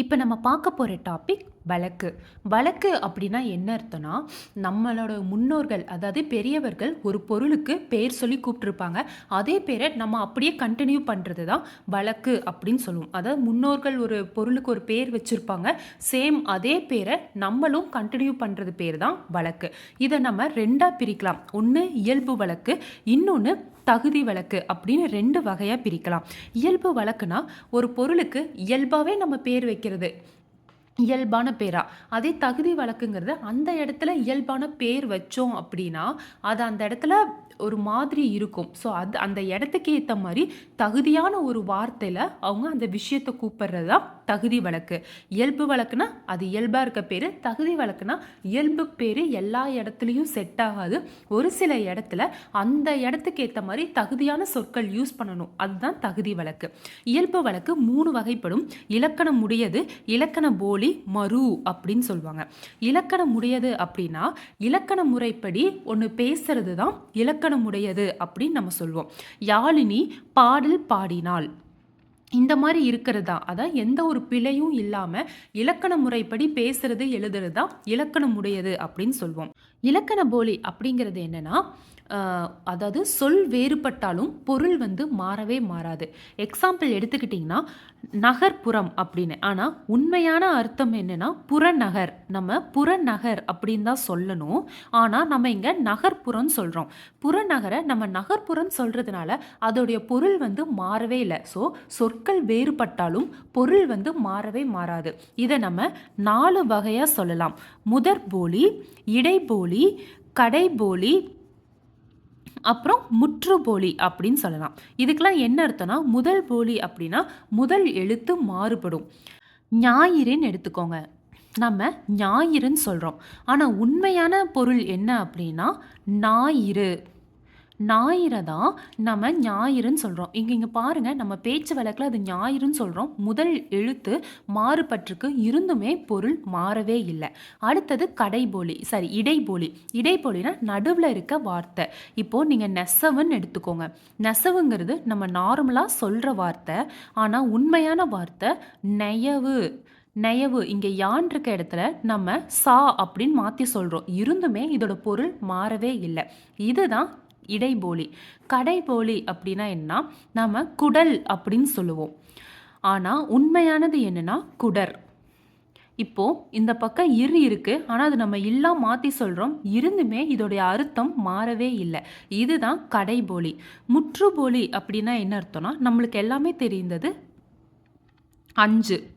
இப்போ நம்ம பார்க்க போகிற டாபிக் வழக்கு. வழக்கு அப்படின்னா என்ன அர்த்தம்னா நம்மளோட முன்னோர்கள் அதாவது பெரியவர்கள் ஒரு பொருளுக்கு பேர் சொல்லி கூப்பிட்டுருப்பாங்க. அதே பேரை நம்ம அப்படியே கண்டினியூ பண்ணுறது தான் வழக்கு அப்படின்னு சொல்லுவோம். அதாவது முன்னோர்கள் ஒரு பொருளுக்கு ஒரு பேர் வச்சுருப்பாங்க. சேம் அதே பேரை நம்மளும் கண்டினியூ பண்ணுறது பேர் தான் வழக்கு. இதை நம்ம ரெண்டாக பிரிக்கலாம். ஒன்று இயல்பு வழக்கு இன்னொன்று தகுதி வழக்கு அப்படின்னு ரெண்டு வகையாக பிரிக்கலாம். இயல்பு வழக்குனா ஒரு பொருளுக்கு இயல்பாகவே நம்ம பேர் வைக்கிறது. இயல்பான பேரா. அதே தகுதி வழக்குங்கிறது அந்த இடத்துல இயல்பான பேர் வச்சோம் அப்படின்னா அது அந்த இடத்துல ஒரு மாதிரி இருக்கும். ஸோ அது அந்த இடத்துக்கு ஏற்ற மாதிரி தகுதியான ஒரு வார்த்தையில் அவங்க அந்த விஷயத்தை கூப்பிடுறதா தகுதி வழக்கு. இயல்பு வழக்குனா அது இயல்பாக இருக்க பேர் தகுதி வழக்குனா இயல்பு பேர் எல்லா இடத்துலையும் செட் ஆகாது. ஒரு சில இடத்துல அந்த இடத்துக்கு ஏற்ற மாதிரி தகுதியான சொற்கள் யூஸ் பண்ணணும். அதுதான் தகுதி வழக்கு. இயல்பு வழக்கு மூணு வகைப்படும். இலக்கணம் உடையது இலக்கண போலி மறு அப்படின்னு சொல்லுவாங்க. இலக்கணம் உடையது அப்படின்னா இலக்கண முறைப்படி ஒன்று பேசுறது தான் இலக்கணம் உடையது அப்படின்னு நம்ம சொல்லுவோம் யாழினி பாடல் பாடினாள். இந்த மாதிரி இருக்கிறது? தான் அதான் எந்த ஒரு பிழையும் இல்லாமல் இலக்கண முறைப்படி பேசுறது எழுதுறது? தான் இலக்கணம் உடையது அப்படின்னு சொல்லுவோம் இலக்கண போலி அப்படிங்கிறது என்னன்னா அதாவது சொல் வேறுபட்டாலும் பொருள் வந்து மாறவே மாறாது. எக்ஸாம்பிள் எடுத்துக்கிட்டிங்கன்னா நகர்ப்புறம் அப்படின்னு. ஆனால் உண்மையான அர்த்தம் என்னன்னா புறநகர். நம்ம புறநகர் அப்படின்னு தான் சொல்லணும். ஆனால் நம்ம இங்கே நகர்ப்புறம் சொல்கிறோம் புறநகரை நம்ம நகர்ப்புறம் சொல்கிறதுனால அதோடைய பொருள் வந்து மாறவே இல்லை. ஸோ சொற்கள் வேறுபட்டாலும் பொருள் வந்து மாறவே மாறாது. இதை நம்ம நாலு வகையாக சொல்லலாம். முதற் போலி இடைபோலி கடைபோலி அப்புறம் முற்றுபோலி அப்படின்னு சொல்லலாம். இதுக்கெல்லாம் என்ன அர்த்தம்னா முதல் போலி அப்படின்னா முதல் எழுத்து மாறுபடும். ஞாயிறுன்னு எடுத்துக்கோங்க. நம்ம ஞாயிறுன்னு சொல்கிறோம் ஆனால் உண்மையான பொருள் என்ன அப்படின்னா ஞாயிறு. ஞாயிறை தான் நம்ம ஞாயிறுன்னு சொல்கிறோம் இங்கே இங்கே பாருங்கள் நம்ம பேச்சு வழக்கில் அது ஞாயிறுன்னு சொல்கிறோம் முதல் எழுத்து மாறுபட்டிருக்கு இருந்துமே பொருள் மாறவே இல்லை. அடுத்தது கடைபோலி சாரி இடைபோலி. இடைபோலினா நடுவில் இருக்க வார்த்தை. இப்போது நீங்கள் நெசவுன்னு எடுத்துக்கோங்க. நெசவுங்கிறது நம்ம நார்மலாக சொல்கிற வார்த்தை ஆனால் உண்மையான வார்த்தை நெயவு. நெயவு இங்கே யான் இருக்க இடத்துல நம்ம சா அப்படின்னு மாற்றி சொல்கிறோம் இருந்துமே இதோட பொருள் மாறவே இல்லை. இதுதான் இடைபோலி. கடைபோலி அப்படின்னா என்ன? நாம் குடல் அப்படின்னு சொல்லுவோம். ஆனால் உண்மையானது என்னன்னா குடர். இப்போது இந்த பக்கம் இரு இருக்குது ஆனால் அது நம்ம இல்லா மாற்றி சொல்கிறோம் இருந்துமே இதோடைய அர்த்தம் மாறவே இல்லை. இதுதான் கடைபோலி. முற்றுபோலி அப்படின்னா என்ன அர்த்தம்னா நம்மளுக்கு எல்லாமே தெரிந்தது அஞ்சு.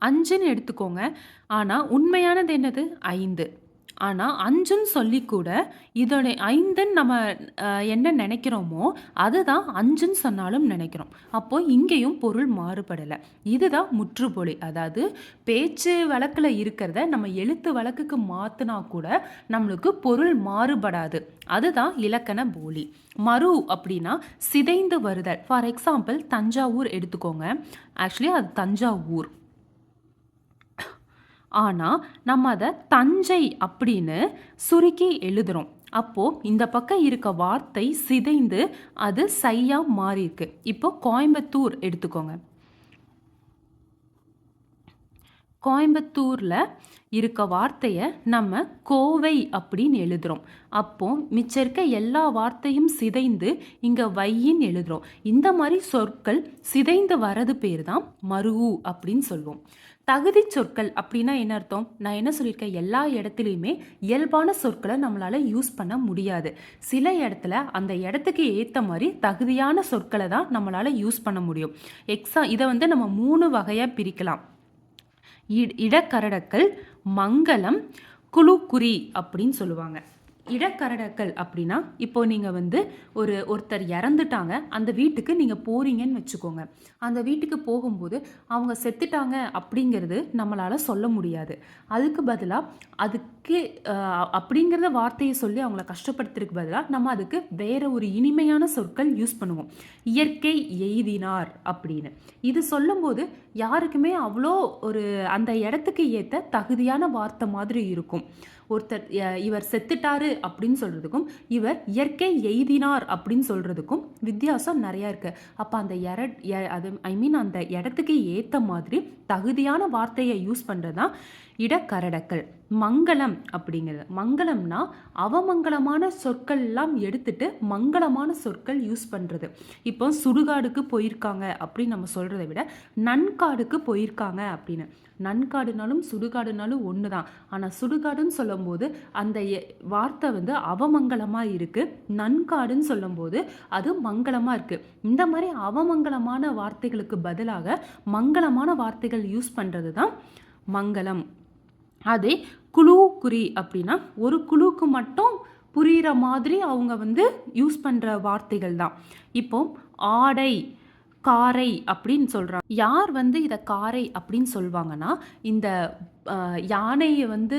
அஞ்சுன்னு எடுத்துக்கோங்க. ஆனால் உண்மையானது என்னது? ஐந்து. ஆனால் அஞ்சுன்னு சொல்லி கூட இதோடைய ஐந்துன்னு நம்ம என்ன நினைக்கிறோமோ அதுதான் அஞ்சுன்னு சொன்னாலும் நினைக்கிறோம். அப்போ இங்கேயும் பொருள் மாறுபடலை. இதுதான் முற்றுப்பொழி அதாவது பேச்சு வழக்கில் இருக்கிறத நம்ம எழுத்து வழக்குக்கு மாற்றினா கூட நம்மளுக்கு பொருள் மாறுபடாது. அதுதான் இலக்கண போலி. மறு அப்படின்னா சிதைந்து வருதல். ஃபார் எக்ஸாம்பிள் தஞ்சாவூர் எடுத்துக்கோங்க. ஆக்சுவலி அது தஞ்சாவூர். ஆனால் நம்ம அதை தஞ்சை அப்படின்னு சுருக்கி எழுதுறோம். அப்போது இந்த பக்கம் இருக்க வார்த்தை சிதைந்து அது சையாக மாறியிருக்கு இப்போ கோயம்புத்தூர் எடுத்துக்கோங்க. கோயம்புத்தூரில் இருக்க வார்த்தையை நம்ம கோவை அப்படின்னு எழுதுகிறோம் அப்போ மிச்சம் இருக்க எல்லா வார்த்தையும் சிதைந்து இங்கே வையின்னு எழுதுகிறோம் இந்த மாதிரி சொற்கள் சிதைந்து வரது பேர் தான் மருவு அப்படின்னு சொல்லுவோம் தகுதி சொற்கள் அப்படின்னா என்ன அர்த்தம்? நான் என்ன சொல்லியிருக்கேன்? எல்லா இடத்துலையுமே இயல்பான சொற்களை நம்மளால் யூஸ் பண்ண முடியாது. சில இடத்துல அந்த இடத்துக்கு ஏற்ற மாதிரி தகுதியான சொற்களை தான் நம்மளால் யூஸ் பண்ண முடியும். எக்ஸா இதை வந்து நம்ம மூணு வகையாக பிரிக்கலாம். இ- இடக்கரடக்கல் மங்களம் குழுக்குறி அப்படின்னு சொல்லுவாங்க. இடக்கரடக்கல் அப்படின்னா இப்போ நீங்கள் வந்து ஒரு ஒருத்தர் இறந்துட்டாங்க அந்த வீட்டுக்கு நீங்கள் போறீங்கன்னு வச்சுக்கோங்க. அந்த வீட்டுக்கு போகும்போது அவங்க செத்துட்டாங்க அப்படிங்கிறது நம்மளால் சொல்ல முடியாது. அதுக்கு பதிலாக அதுக்கு அப்படிங்கிறத வார்த்தையை சொல்லி அவங்கள கஷ்டப்படுத்துறதுக்கு பதிலாக நம்ம அதுக்கு வேற ஒரு இனிமையான சொற்கள் யூஸ் பண்ணுவோம். இயற்கை எய்தினார் அப்படின்னு. இது சொல்லும்போது யாருக்குமே அவ்வளோ ஒரு அந்த இடத்துக்கு ஏற்ற தகுதியான வார்த்தை மாதிரி இருக்கும். ஒருத்தர் இவர் செத்துட்டாரு அப்படின்னு சொல்கிறதுக்கும் இவர் இயற்கை எய்தினார் அப்படின்னு சொல்கிறதுக்கும் வித்தியாசம் நிறையா இருக்குது அப்போ அந்த எர எ- அது ஐ மீன் அந்த இடத்துக்கு ஏற்ற மாதிரி தகுதியான வார்த்தையை யூஸ் பண்ணுறது தான் இடக்கரடக்கல். மங்களம் அப்படிங்கிறது. மங்களம்னா அவமங்கலமான சொற்கள்லாம் எடுத்துட்டு மங்களமான சொற்கள் யூஸ் பண்ணுறது இப்போ சுடுகாடுக்கு போயிருக்காங்க அப்படின்னு நம்ம சொல்கிறத விட நன்காடுக்கு போயிருக்காங்க அப்படின்னு. நன்காடுனாலும் சுடுகாடுனாலும் ஒன்று தான் ஆனால் சுடுகாடுன்னு சொல்லும்போது அந்த எ- வார்த்தை வந்து அவமங்கலமாக இருக்குது நன்காடுன்னு சொல்லும்போது அது மங்களமாக இருக்குது இந்த மாதிரி அவமங்கலமான வார்த்தைகளுக்கு பதிலாக மங்களமான வார்த்தைகள் யூஸ் பண்ணுறது தான் மங்களம். அதே குழு குறி அப்படின்னா ஒரு குழுக்கு மட்டும் புரிகிற மாதிரி அவங்க வந்து யூஸ் பண்ணுற வார்த்தைகள் தான். இப்போ ஆடை காரை அப்படின்னு சொல்கிறாங்க யார் வந்து இதை காரை அப்படின்னு சொல்லுவாங்கன்னா இந்த யானையை வந்து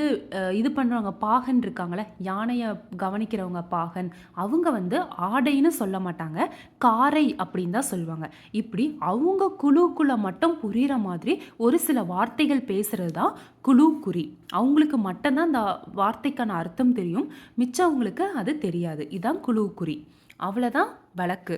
இது பண்ணுறவங்க பாகன் இருக்காங்களே யானையை கவனிக்கிறவங்க பாகன் அவங்க வந்து ஆடைன்னு சொல்ல மாட்டாங்க காரை அப்படின்னு தான் சொல்லுவாங்க இப்படி அவங்க குழுக்குள்ளே மட்டும் புரிகிற மாதிரி ஒரு சில வார்த்தைகள் பேசுகிறது தான் குழு குறி அவங்களுக்கு மட்டும்தான் அந்த வார்த்தைக்கான அர்த்தம் தெரியும் மிச்சவங்களுக்கு அது தெரியாது. இதுதான் குழு குறி அவ்வளோதான் வழக்கு.